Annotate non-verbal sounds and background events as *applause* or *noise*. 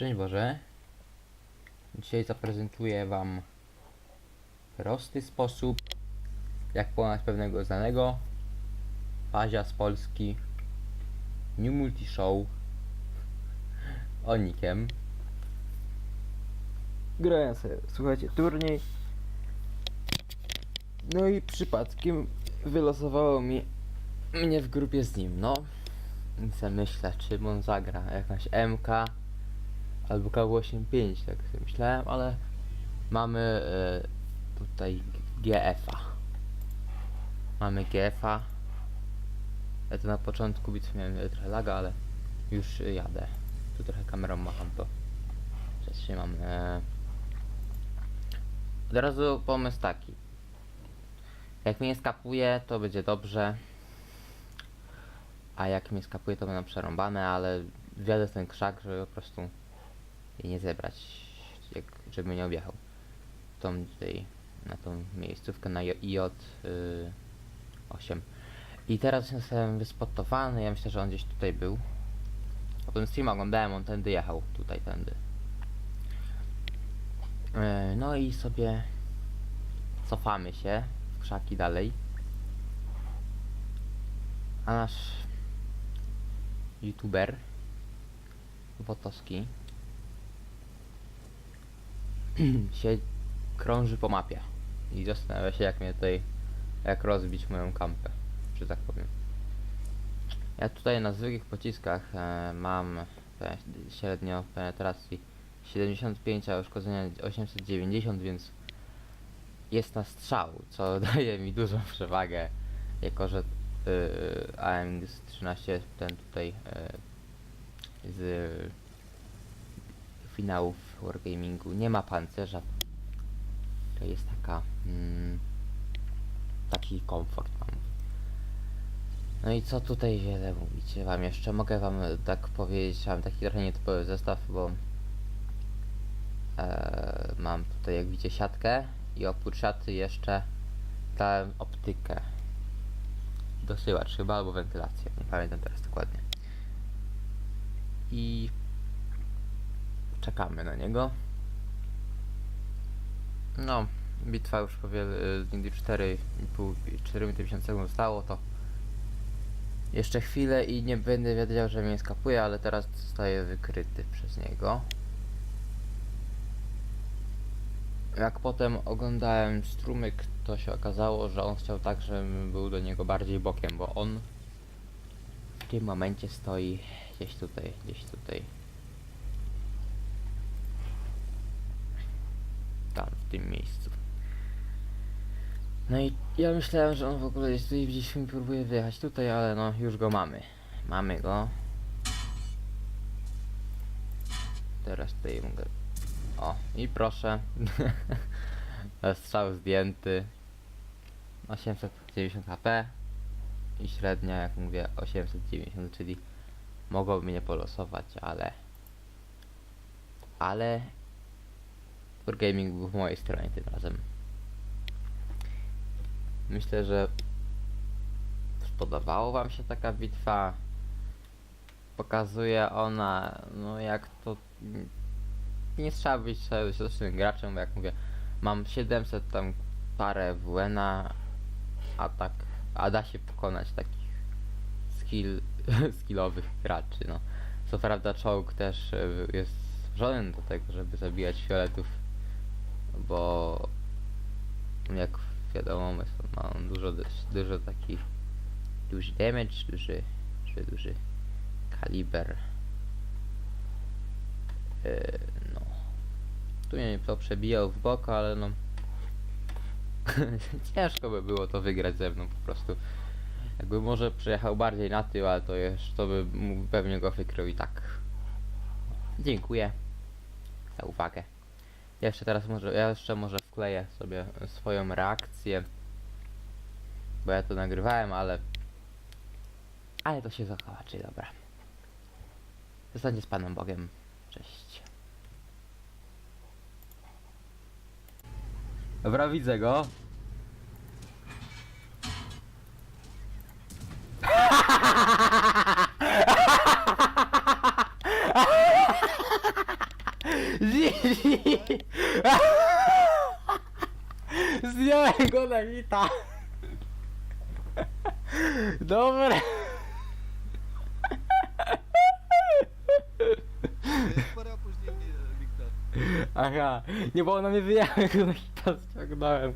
Szczęść Boże. Dzisiaj zaprezentuję Wam prosty sposób, jak pokonać pewnego znanego Pazia z Polski New Multi Show Onikiem. Grałem sobie, słuchajcie, turniej. No i przypadkiem wylosowało mi mnie w grupie z nim, no. I myślę, czym on zagra. Jakaś MK albo K85, tak sobie myślałem, ale mamy e, tutaj GF-a. Mamy GF-a. Ja to na początku bitwy miałem trochę laga, ale już jadę. Tu trochę kamerą macham to. Przez się mam. E... Od razu pomysł taki. Jak mnie skapuje, to będzie dobrze. A jak mnie skapuje, to będą przerąbane, ale wjadę w ten krzak, żeby po prostu jej nie zebrać, jak, żeby nie objechał. Tą tutaj, na tą miejscówkę na y, 8. I teraz jestem wyspotowany, ja myślę, że on gdzieś tutaj był. A ten stream oglądałem, on tędy jechał, tutaj tędy. E, no i sobie cofamy się w krzaki dalej. A nasz youtuber Wotowski *clears throat* się krąży po mapie i zastanawia się jak mnie tutaj jak rozbić moją kampę, że tak powiem. Ja tutaj na zwykłych pociskach e, mam średnio penetracji 75, a uszkodzenia 890, więc jest na strzał, co *laughs* daje mi dużą przewagę, jako że y, AMX 13 ten tutaj y, z finałów Wargamingu nie ma pancerza. To jest taka mm, taki komfort mam. No i co tutaj wiele mówicie wam jeszcze? Mogę wam tak powiedzieć, mam taki trochę nietypowy zestaw, bo e, mam tutaj jak widzicie siatkę i oprócz siaty jeszcze dałem optykę dosyłacz chyba albo wentylację, nie pamiętam teraz dokładnie. I czekamy na niego. No, bitwa już powiele, nigdy 4,5 4 minuty 50 sekund zostało, to jeszcze chwilę i nie będę wiedział, że mnie skapuje, ale teraz zostaję wykryty przez niego. Jak potem oglądałem strumyk, to się okazało, że on chciał tak, żebym był do niego bardziej bokiem, bo on w tym momencie stoi gdzieś tutaj, gdzieś tutaj. Tam, w tym miejscu. No i ja myślałem, że on w ogóle jest tutaj gdzieś mi próbuje wyjechać tutaj, ale no już go mamy. Mamy go. Teraz tutaj mogę o, i proszę. *laughs* Strzał zdjęty. 890 HP. I średnia, jak mówię, 890, czyli mogłoby mnie polosować, ale... Ale... Wargaming był w mojej stronie tym razem. Myślę, że spodobało wam się taka bitwa. Pokazuje ona, no jak to nie trzeba być doświadczonym graczem, bo jak mówię, mam 700 tam parę WN-a, a tak, a da się pokonać takich skill, *laughs* skillowych graczy, no. Co prawda czołg też y, jest stworzony do tego, żeby zabijać fioletów, bo jak wiadomo, ma on dużo, dużo taki duży damage, duży, duży, duży kaliber. Yy, no. Tu mnie to przebijał w bok, ale no. *laughs* Ciężko by było to wygrać ze mną po prostu. Jakby może przyjechał bardziej na tył, ale to jeszcze to by pewnie go wykrył i tak. Dziękuję za uwagę. Jeszcze teraz może, ja jeszcze może wkleję sobie swoją reakcję. Bo ja to nagrywałem, ale... Ale to się zachowa, czyli dobra. Zostańcie z Panem Bogiem. Cześć. Dobra, widzę go. *laughs* Zdjąłem go na hita. Dobra. Aha, nie bo ona mnie wyjechała, jak go na hita ściągnąłem.